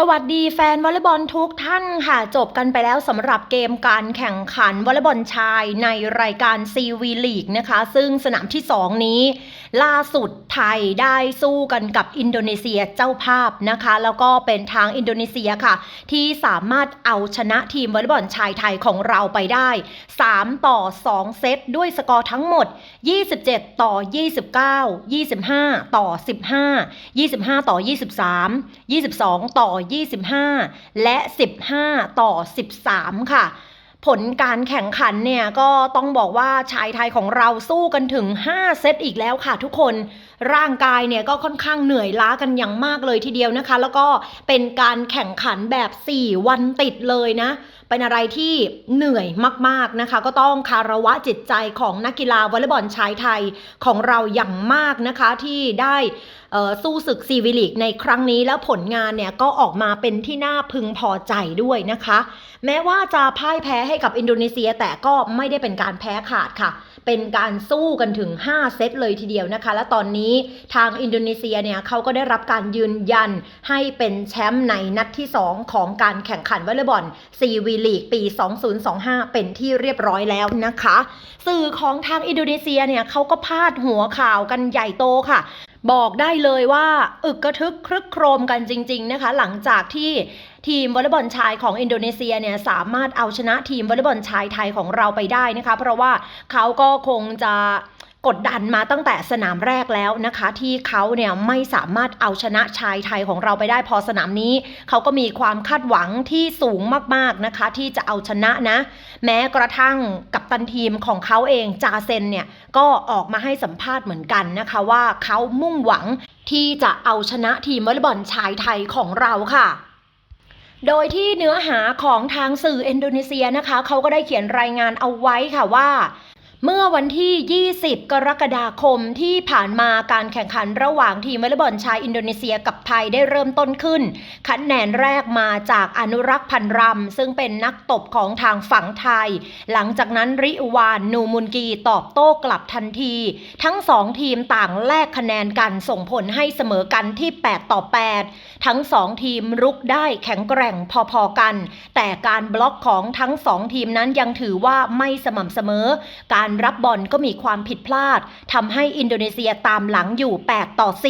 สวัสดีแฟนวอลเลย์บอลทุกท่านค่ะ จบกันไปแล้วสำหรับเกมการแข่งขันวอลเลย์บอลชายในรายการซีวีลีกนะคะ ซึ่งสนามที่ 2 นี้ ล่าสุดไทยได้สู้กันกับอินโดนีเซียเจ้าภาพนะคะ แล้วก็เป็นทางอินโดนีเซียค่ะ ที่สามารถเอาชนะทีมวอลเลย์บอลชายไทยของเราไปได้ 3 ต่อ 2 เซตด้วยสกอร์ทั้งหมด 27 ต่อ 29 25 ต่อ 15 25 ต่อ 23 22 ต่อ25 และ 15 ต่อ 13 ค่ะ ผลการแข่งขันเนี่ยก็ต้องบอกว่าชายไทยของเราสู้กันถึง 5 เซตอีกแล้วค่ะทุกคน ร่างกายเนี่ยก็ค่อนข้างเหนื่อยล้ากันอย่างมากเลยทีเดียวนะคะ แล้วก็เป็นการแข่งขันแบบ 4 วันติดเลยนะ เป็นอะไรที่เหนื่อยมากๆนะคะ ก็ต้องคารวะจิตใจของนักกีฬาวอลเลย์บอลชายไทยของเราอย่างมากนะคะที่ได้สู้ศึกซีวิลิกในครั้งนี้แล้วผลงานเนี่ยก็ออกมาเป็นที่น่าพึงพอใจด้วยนะคะ แม้ว่าจะพ่ายแพ้ให้กับอินโดนีเซียแต่ก็ไม่ได้เป็นการแพ้ขาดค่ะ เป็นการสู้กันถึง 5 เซตเลยทีเดียวนะคะ และตอนนี้นี้ทางอินโดนีเซียเนี่ยเขาก็ได้รับการยืนยันให้เป็นแชมป์ในนัดที่ 2 ของการแข่งขันวอลเลย์บอลซีวีลีกปี 2025 เป็นที่เรียบร้อยแล้วนะคะ สื่อของทางอินโดนีเซียเนี่ยเขาก็พาดหัวข่าวกันใหญ่โตค่ะบอกได้เลยว่าอึกกระทึกครึกโครมกันจริง ๆ นะคะ หลังจากที่ทีมวอลเลย์บอลชายของอินโดนีเซียเนี่ยสามารถเอาชนะทีมวอลเลย์บอลชายไทยของเราไปได้นะคะ เพราะว่าเขาก็คงจะ กดดันมาตั้งแต่สนามแรกแล้วนะคะ ที่เขาเนี่ยไม่สามารถเอาชนะชายไทยของเราไปได้พอสนามนี้ เขาก็มีความคาดหวังที่สูงมากๆนะคะ ที่จะเอาชนะนะ แม้กระทั่งกับตันทีมของเขาเองจาเซนเนี่ยก็ออกมาให้สัมภาษณ์เหมือนกันนะคะว่าเขามุ่งหวังที่จะเอาชนะทีมวอลเลย์บอลชายไทยของเราค่ะโดยที่เนื้อหาของทางสื่ออินโดนีเซียนะคะ เขาก็ได้เขียนรายงานเอาไว้ค่ะว่า เมื่อวันที่ 20 กรกฎาคมที่ผ่านมาการแข่งขันระหว่างทีมวอลเลย์บอลชายอินโดนีเซียกับไทยได้เริ่มต้นขึ้น คะแนนแรกมาจากอนุรักษ์พันรำ ซึ่งเป็นนักตบของทางฝั่งไทย หลังจากนั้นริวานนูมุนกีตอบโต้กลับทันที ทั้งสองทีมต่างแลกคะแนนกันส่งผลให้เสมอกันที่ 8 ต่อ 8 ทั้งสองทีมรุกได้แข็งแกร่งพอๆกัน แต่การบล็อกของทั้งสองทีมนั้นยังถือว่าไม่สม่ำเสมอการรับบอลก็มีความผิดพลาดทำให้อินโดนีเซียตามหลังอยู่ 8 ต่อ 10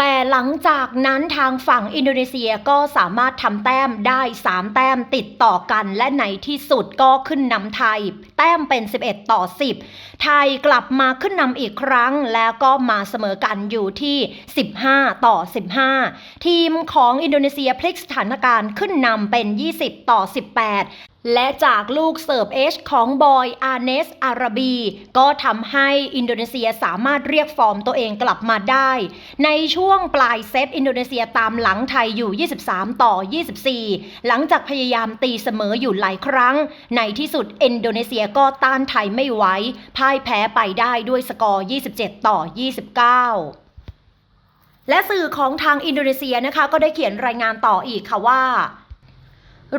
แต่หลังจากนั้นทางฝั่งอินโดนีเซียก็สามารถทำแต้มได้ 3 แต้มติดต่อกันและในที่สุดก็ขึ้นนำไทย แต้มเป็น 11 ต่อ 10 ไทยกลับมาขึ้นนำอีกครั้งแล้วก็มาเสมอกันอยู่ที่ 15 ต่อ 15 ทีมของอินโดนีเซียพลิกสถานการณ์ขึ้นนำเป็น 20 ต่อ 18 และจากลูกเสิร์ฟเอชของบอยอาเนสอาราบี ก็ทำให้อินโดนีเซียสามารถเรียกฟอร์มตัวเองกลับมาได้ ในช่วงปลายเซตอินโดนีเซียตามหลังไทยอยู่ 23 ต่อ 24 หลังจากพยายามตีเสมออยู่หลายครั้ง ในที่สุดอินโดนีเซียก็ต้านไทยไม่ไหวพ่ายแพ้ไปได้ด้วยสกอร์ 27 ต่อ 29และสื่อของทางอินโดนีเซียนะคะก็ได้เขียนรายงานต่ออีกค่ะว่า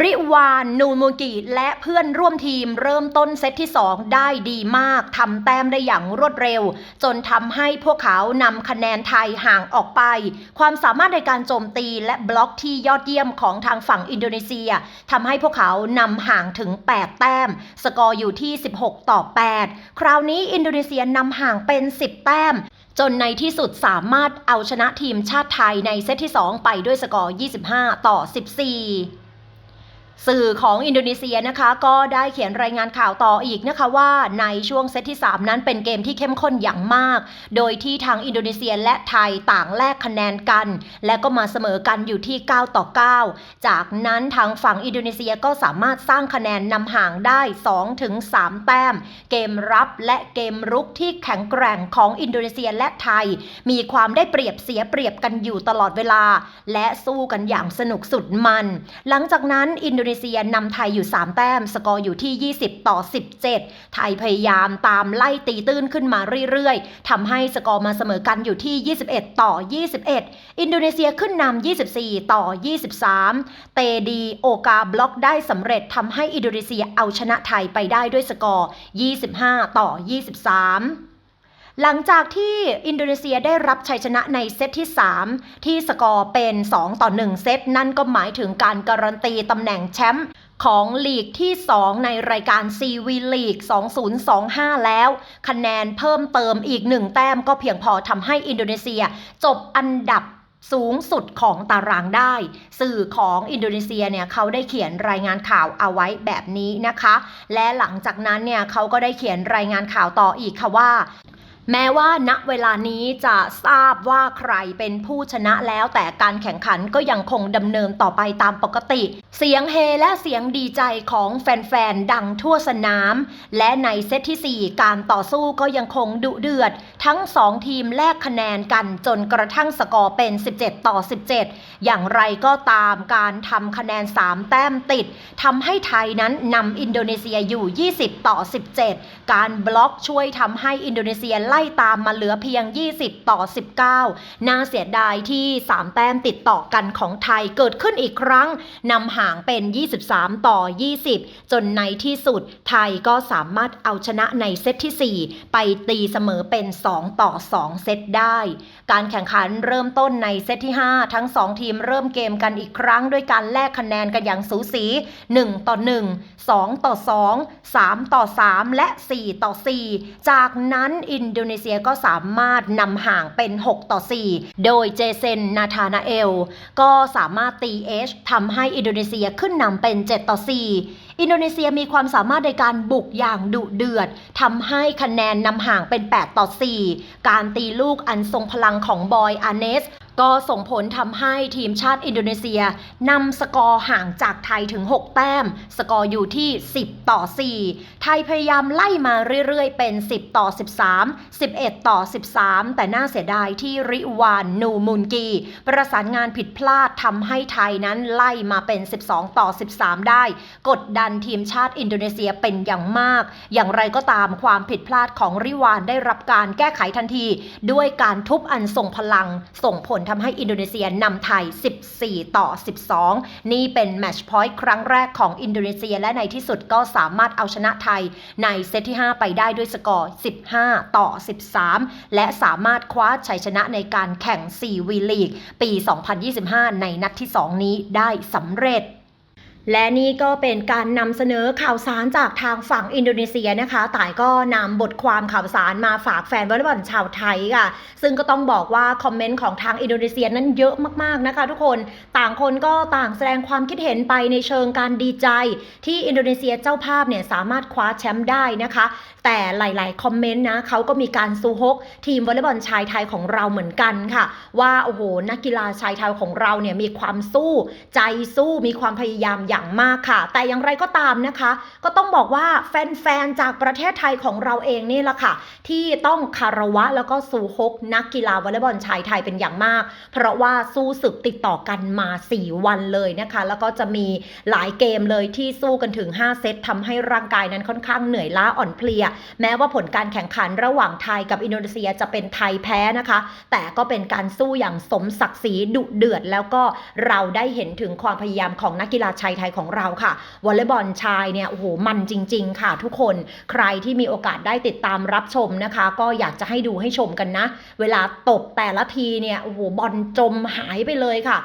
ริวานนูมูกิและเพื่อนร่วมทีมเริ่มต้นเซตที่ 2 ได้ดีมากทำแต้มได้อย่างรวดเร็ว จนทำให้พวกเขานำคะแนนไทยห่างออกไป ความสามารถในการโจมตีและบล็อกที่ยอดเยี่ยมของทางฝั่งอินโดนีเซียทำให้พวกเขานำห่างถึง 8 แต้ม สกอร์อยู่ที่ 16 ต่อ 8 คราวนี้อินโดนีเซียนำห่างเป็น 10 แต้มจนในที่สุดสามารถเอาชนะทีมชาติไทยในเซตที่ 2 ไปด้วยสกอร์ 25 ต่อ 14 สื่อของอินโดนีเซียนะคะก็ได้เขียนรายงานข่าวต่ออีกนะคะว่าในช่วงเซตที่ 3 นั้นเป็นเกมที่เข้มข้นอย่างมาก โดยที่ทางอินโดนีเซียและไทยต่างแลกคะแนนกัน และก็มาเสมอกันอยู่ที่ 9 ต่อ 9 จากนั้นทางฝั่งอินโดนีเซียก็สามารถสร้างคะแนนนำห่างได้ 2 ถึง 3 แต้ม เกมรับและเกมรุกที่แข็งแกร่งของอินโดนีเซียและไทย มีความได้เปรียบเสียเปรียบกันอยู่ตลอดเวลา และสู้กันอย่างสนุกสุดมัน หลังจากนั้นอินโดนีเซียนำไทยอยู่ 3 แต้ม สกอร์อยู่ที่ 20 ต่อ 17 ไทยพยายามตามไล่ตีตื้นขึ้นมาเรื่อยๆทำให้สกอร์มาเสมอกันอยู่ที่ 21 ต่อ 21 อินโดนีเซียขึ้นนำ 24 ต่อ 23 เตดีโอกาบล็อกได้สำเร็จทำให้อินโดนีเซียเอาชนะไทยไปได้ด้วยสกอร์ 25 ต่อ 23 หลังจากที่อินโดนีเซียได้รับชัยชนะในเซตที่ 3 ที่สกอร์เป็น 2 ต่อ 1 เซต นั่นก็หมายถึงการการันตีตำแหน่งแชมป์ของลีกที่ 2 ในรายการ CV League 2025 แล้ว คะแนนเพิ่มเติมอีก 1 แต้มก็เพียงพอทำให้อินโดนีเซียจบอันดับสูงสุดของตารางได้ สื่อของอินโดนีเซียเนี่ยเขาได้เขียนรายงานข่าวเอาไว้แบบนี้นะคะ และหลังจากนั้นเนี่ยเขาก็ได้เขียนรายงานข่าวต่ออีกค่ะว่า แม้ว่าณเวลานี้จะทราบว่าใครเป็นผู้ชนะแล้วแต่การแข่งขันก็ยังคงดำเนินต่อไปตามปกติ เสียงเฮและเสียงดีใจของแฟนๆ ดังทั่วสนาม และในเซตที่ 4 การต่อสู้ก็ยังคงดุเดือด ทั้ง 2 ทีมแลกคะแนนกันจนกระทั่งสกอร์เป็น 17 ต่อ 17 อย่างไรก็ตามการทำคะแนน 3 แต้มติดทำให้ไทยนั้นนำอินโดนีเซียอยู่ 20 ต่อ 17 การบล็อกช่วยทำให้อินโดนีเซียไล่ตามมาเหลือเพียง 20 ต่อ 19 น่าเสียดายที่ 3 แต้มติดต่อกันของไทยเกิดขึ้นอีกครั้งนำห่างเป็น 23 ต่อ 20 จนในที่สุดไทยก็สามารถเอาชนะในเซตที่ 4 ไปตีเสมอเป็น 2 ต่อ 2 เซตได้ การแข่งขันเริ่มต้นในเซตที่ 5 ทั้ง 2 ทีมเริ่มเกมกันอีกครั้งด้วยการแลกคะแนนกันอย่างสูสี 1 ต่อ 1 2 ต่อ 2 3 ต่อ 3 และ 4 ต่อ 4 จากนั้นอินโดนีเซียก็สามารถนำห่างเป็น 6 ต่อ 4 โดยเจเซนนาธานาเอล ก็สามารถตีเอชทำให้อินโดนีเซียขึ้นนำเป็น 7 ต่อ 4 อินโดนีเซียมีความสามารถในการบุกอย่างดุเดือดทำให้คะแนนนำห่างเป็น 8 ต่อ 4 การตีลูกอันทรงพลังของบอยอาเนส ก็ส่งผลทำให้ทีมชาติอินโดนีเซียนำสกอร์ห่างจากไทยถึง 6 แต้ม สกอร์อยู่ที่ 10 ต่อ 4 ไทยพยายามไล่มาเรื่อยๆ เป็น 10 ต่อ 13 11 ต่อ 13 แต่น่าเสียดายที่ริวานนูมุนกี ประสานงานผิดพลาดทำให้ไทยนั้นไล่มาเป็น 12 ต่อ 13 ได้ กดดันทีมชาติอินโดนีเซียเป็นอย่างมาก อย่างไรก็ตามความผิดพลาดของริวานได้รับการแก้ไขทันที ด้วยการทุบอันทรงพลังส่งผลทำให้อินโดนีเซียนำไทย 14 ต่อ 12 นี่เป็นแมชพอยต์ครั้งแรกของอินโดนีเซียและในที่สุดก็สามารถเอาชนะไทยในเซตที่ 5 ไปได้ด้วยสกอร์ 15 ต่อ 13 และสามารถคว้าชัยชนะในการแข่ง 4 วีลีก ปี 2025 ในนัดที่ 2 นี้ได้สำเร็จ และนี่ก็เป็นการนำเสนอข่าวสารจากทางฝั่งอินโดนีเซียนะคะต่ายก็นำบทความข่าวสารมาฝากแฟนวอลเลย์บอลชาวไทยค่ะ ซึ่งก็ต้องบอกว่าคอมเมนต์ของทางอินโดนีเซียนั้นเยอะมากๆนะคะ ทุกคนต่างคนก็ต่างแสดงความคิดเห็นไปในเชิงการดีใจ ที่อินโดนีเซียเจ้าภาพเนี่ยสามารถคว้าแชมป์ได้นะคะ แต่หลาย ๆ คอมเมนต์นะเขาก็มีการซูฮกทีมวอลเลย์บอลชายไทยของเราเหมือนกันค่ะ ว่าโอ้โหนักกีฬาชายไทยของเราเนี่ยมีความสู้ใจสู้มีความพยายามอย่างางมากค่ะ แต่อย่างไรก็ตามนะคะ ก็ต้องบอกว่าแฟนๆ จากประเทศไทยของเราเองนี่แหละค่ะ ที่ต้องคารวะแล้วก็ซูฮกนักกีฬาวอลเลย์บอลชายไทยเป็นอย่างมาก เพราะว่าสู้ศึกติดต่อกันมา 4 วันเลยนะคะ แล้วก็จะมีหลายเกมเลยที่สู้กันถึง 5 เซตทำให้ร่างกายนั้นค่อนข้างเหนื่อยล้าอ่อนเพลีย แม้ว่าผลการแข่งขันระหว่างไทยกับอินโดนีเซียจะเป็นไทยแพ้นะคะ แต่ก็เป็นการสู้อย่างสมศักดิ์ศรีดุเดือด แล้วก็เราได้เห็นถึงความพยายามของนักกีฬาชายไทยของเราค่ะวอลเลย์บอลชายเนี่ยโอ้โหมันจริง ๆ ค่ะ ทุกคนใครที่มีโอกาสได้ติดตามรับชมนะคะ ก็อยากจะให้ดูให้ชมกันนะ เวลาตบแต่ละทีเนี่ยโอ้โหบอลจมหายไปเลยค่ะ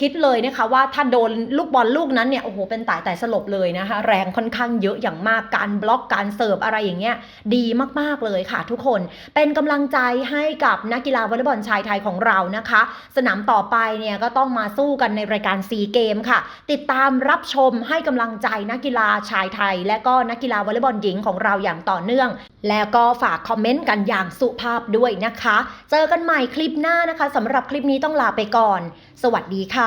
คิดเลยนะคะว่าถ้าโดนลูกบอลลูกนั้นเนี่ยโอ้โหเป็นตายแต่สลบเลยนะคะแรงค่อนข้างเยอะอย่างมากการบล็อกการเสิร์ฟอะไรอย่างเงี้ยดีมากๆเลยค่ะ ทุกคนเป็นกำลังใจให้กับนักกีฬาวอลเลย์บอลชายไทยของเรานะคะ สนามต่อไปเนี่ยก็ต้องมาสู้กันในรายการซีเกมค่ะ ติดตามรับชมให้กำลังใจนักกีฬาชายไทย และก็นักกีฬาวอลเลย์บอลหญิงของเราอย่างต่อเนื่อง แล้วก็ฝากคอมเมนต์กันอย่างสุภาพด้วยนะคะ เจอกันใหม่คลิปหน้านะคะสำหรับคลิปนี้ต้องลาไปก่อน สวัสดีค่